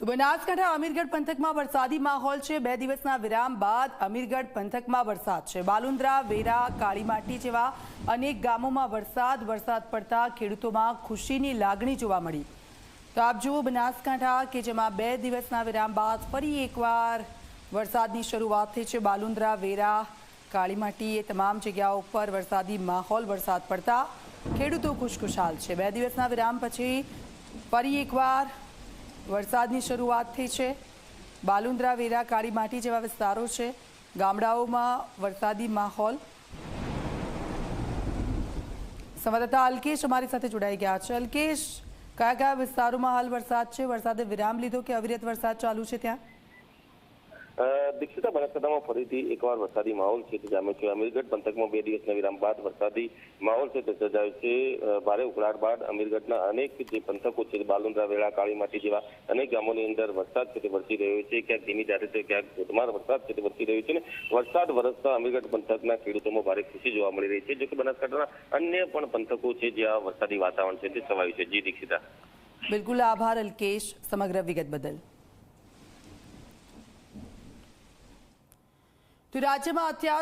તો બનાસકાંઠા અમીરગઢ પંથકમાં વરસાદી માહોલ છે. બે દિવસના વિરામ બાદ અમીરગઢ પંથકમાં વરસાદ છે. બાલુંદ્રા, વેરા, કાળીમાટી જેવા અનેક ગામોમાં વરસાદ વરસાદ પડતા ખેડૂતોમાં ખુશીની લાગણી જોવા મળી. તો આપ જુઓ બનાસકાંઠા કે જેમાં બે દિવસના વિરામ બાદ ફરી એકવાર વરસાદની શરૂઆત થઈ છે. બાલુંદ્રા, વેરા, કાળીમાટી એ તમામ જગ્યાઓ ઉપર વરસાદી માહોલ, વરસાદ પડતા ખેડૂતો ખુશખુશાલ છે. બે દિવસના વિરામ પછી ફરી એકવાર વરસાદની શરૂઆત થઈ છે. બાલુંદ્રા, વેરા, કાળી માટી જેવા વિસ્તારો છે. ગામડાઓમાં વરસાદી માહોલ. સંવાદદાતા અલ્કેશ અમારી સાથે જોડાઈ ગયા છે. અલ્કેશ કયા કયા વિસ્તારોમાં હાલ વરસાદ છે? વરસાદે વિરામ લીધો કે અવિરત વરસાદ ચાલુ છે ત્યાં? દીક્ષિતા બનાસકાંઠામાં ફરીથી એકવાર વરસાદી માહોલ છે તે જામ્યો છે. અમીરગઢ પંથકમાં બે દિવસના વિરામ બાદ વરસાદી માહોલ છે તે સર્જાયો છે. ભારે ઉકળાટ બાદ અમીરગઢના અનેક જે પંથકો છે, બાલુંદ્રા, વેળા, કાળીમાટી જેવા અનેક ગામોની અંદર વરસાદ છે તે વરસી રહ્યો છે. ક્યાંક ધીમી ધારે છે, ક્યાંક ધોધમાર વરસાદ છે તે વરસી રહ્યો છે ને વરસાદ વરસતા અમીરગઢ પંથકના ખેડૂતોમાં ભારે ખુશી જોવા મળી રહી છે. જો કે બનાસકાંઠાના અન્ય પણ પંથકો છે જ્યાં વરસાદી વાતાવરણ છે તે છવાયું છે. જી દીક્ષિતા. બિલકુલ આભાર અલ્કેશ સમગ્ર વિગત બદલ. Dün Hacı